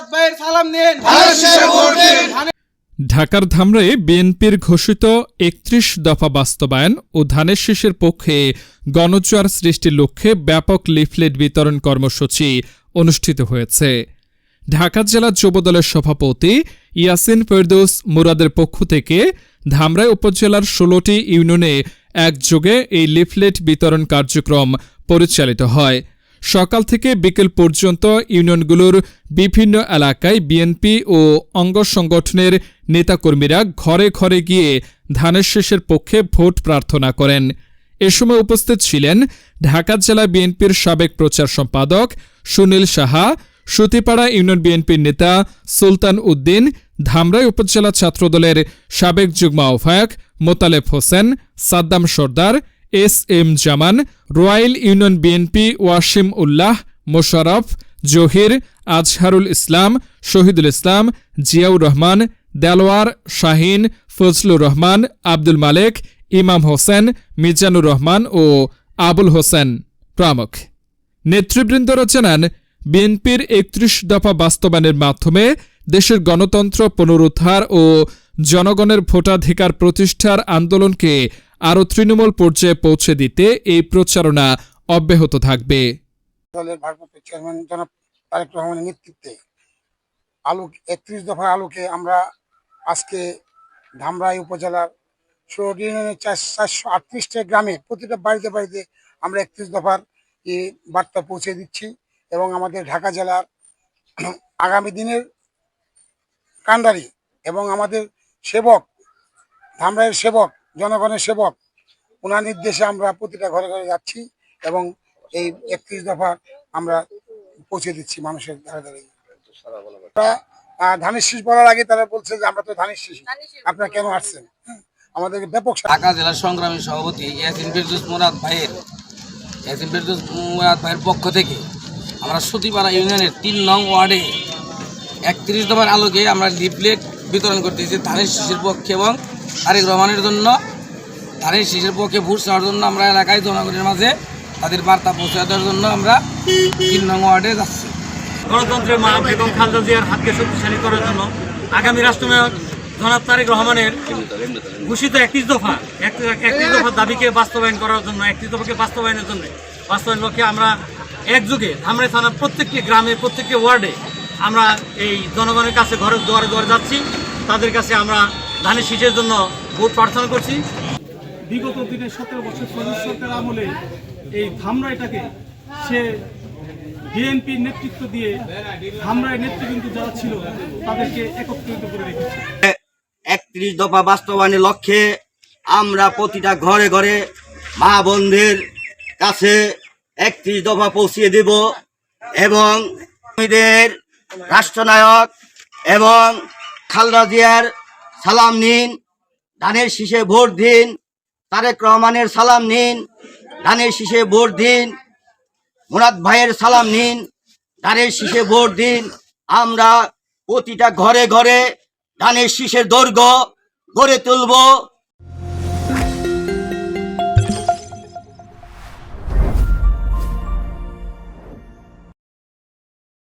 মুরাদ ভাইয়ের সালাম নিন ঢাকার ধামরায় বিএনপির ঘোষিত একত্রিশ দফা বাস্তবায়ন ও ধানের শীষের পক্ষে গণজোয়ার সৃষ্টির লক্ষ্যে ব্যাপক লিফলেট বিতরণ কর্মসূচি অনুষ্ঠিত হয়েছে। ঢাকা জেলা যুবদলের সভাপতি ইয়াসিন ফেরদৌস মুরাদের পক্ষ থেকে ধামরাই উপজেলার ষোলোটি ইউনিয়নে একযোগে এই লিফলেট বিতরণ কার্যক্রম পরিচালিত হয়। সকাল থেকে বিকেল পর্যন্ত ইউনিয়নগুলোর বিভিন্ন এলাকায় বিএনপি ও অঙ্গ সংগঠনের নেতাকর্মীরা ঘরে ঘরে গিয়ে ধানের শেষের পক্ষে ভোট প্রার্থনা করেন। এ সময় উপস্থিত ছিলেন ঢাকা জেলা বিএনপির সাবেক প্রচার সম্পাদক সুনীল সাহা, সুতিপাড়া ইউনিয়ন বিএনপির নেতা সুলতান উদ্দিন, ধামরাই উপজেলা ছাত্রদলের সাবেক যুগ্ম আহ্বায়ক Motaleb Hossain, Saddam Sardar S M Zaman, royal union BNP Wasim Ullah Mosharraf Zahir, Azharul Islam, Shahidul Islam, Ziaur Rahman Delwar Shahin, Fazlur Rahman, Abdul Malek, Imam Hossain, Mizanur Rahman ও আবুল হোসেন প্রমুখ। নেতৃবৃন্দরা জানান, বিএনপির একত্রিশ দফা বাস্তবায়নের মাধ্যমে দেশের গণতন্ত্র পুনরুদ্ধার ও জনগণের ভোটাধিকার প্রতিষ্ঠার আন্দোলনকে আরও তৃণমূল পর্যায়ে পৌঁছে দিতে এই প্রচারণা অব্যাহত থাকবে। দলের ভারপ্রাপ্ত চেয়ারম্যান জনাব তারেক রহমানের নেতৃত্বে আলু একত্রিশ দফার আলোকে আমরা আজকে ধামরাই উপজেলার ষোলোটি ইউনিয়নের চারশো আটত্রিশটা গ্রামে প্রতিটা বাড়িতে বাড়িতে আমরা একত্রিশ দফার এই বার্তা পৌঁছে দিচ্ছি এবং আমাদের ঢাকা জেলার আগামী দিনের কান্ডারি এবং আমাদের সেবক, ধামরাইয়ের সেবক জনগণের সেবক। ওনার নির্দেশে আমরা প্রতিটা ঘরে ঘরে যাচ্ছি এবং এই একত্রিশ দফা আমরা পৌঁছে দিচ্ছি মানুষের ধারে ধারে। ধানের শীষ বলার আগে তারা বলছে যে আমরা তো ধানের শীষ। আপনারা কেন আসছেন আমাদেরকে ব্যাপক ঢাকা জেলার সংগ্রামী সভাপতি ইয়াসিন ফেরদুস মুরাদ ভাইয়ের, ইয়াসিন ফেরদুস মুরাদ ভাইয়ের পক্ষ থেকে আমরা সতীপাড়া ইউনিয়নের তিন নং ওয়ার্ডে একত্রিশ দফার আলোকে আমরা লিফলেট বিতরণ করতেছি ধানের শিশুর পক্ষে এবং তারেক রহমানের জন্য। ধানের শিশুর পক্ষে ভোট চাওয়ার জন্য আমরা এলাকায় জনগণের মাঝে তাদের বার্তা পৌঁছে দেওয়ার জন্য আমরা তিন নং ওয়ার্ডে যাচ্ছি। গণতন্ত্রের মা বেগম খালেদা জিয়ার হাতকে শক্তিশালী করার জন্য আগামী রাষ্ট্রনায়ক জনাব তারেক রহমানের ঘোষিত একত্রিশ দফা, একত্রিশ দফার দাবিকে বাস্তবায়ন করার জন্য, একত্রিশ দফাকে বাস্তবায়নের জন্য বাস্তবায়ন লক্ষ্যে আমরা একযোগে ধামরাই থানার প্রত্যেকটি গ্রামে, প্রত্যেকটি ওয়ার্ডে আমরা এই জনগণের কাছে ঘরে দুয়ারে দুয়ারে যাচ্ছি। তাদের কাছে আমরা ধানের শীষের জন্য ভোট প্রার্থনা করছি। বিগত দিনে সতেরো বছর সবুজ সরকার আমলে এই ধামরাইটাকে সে বিএনপির নেতৃত্ব দিয়ে ধামরাই নেতৃবৃন্দ যারা ছিল, তাদেরকে একত্রিত করে রেখেছে। একত্রিশ দফা বাস্তবায়নের লক্ষ্যে আমরা প্রতিটা ঘরে ঘরে মা বোনদের কাছে একত্রিশ দফা পৌঁছিয়ে দেব এবং রাষ্ট্রনায়ক এবং খালদা জিয়ার সালাম নিন ধানের শীষে ভোট দিন তারেক রহমানের সালাম নিন, ধানের শীষে ভোট দিন, মুরাদ ভাইয়ের সালাম নিন, ধানের শীষে ভোট দিন। আমরা প্রতিটা ঘরে ঘরে ধানের শীষের দৈর্ঘ্য গড়ে তুলব।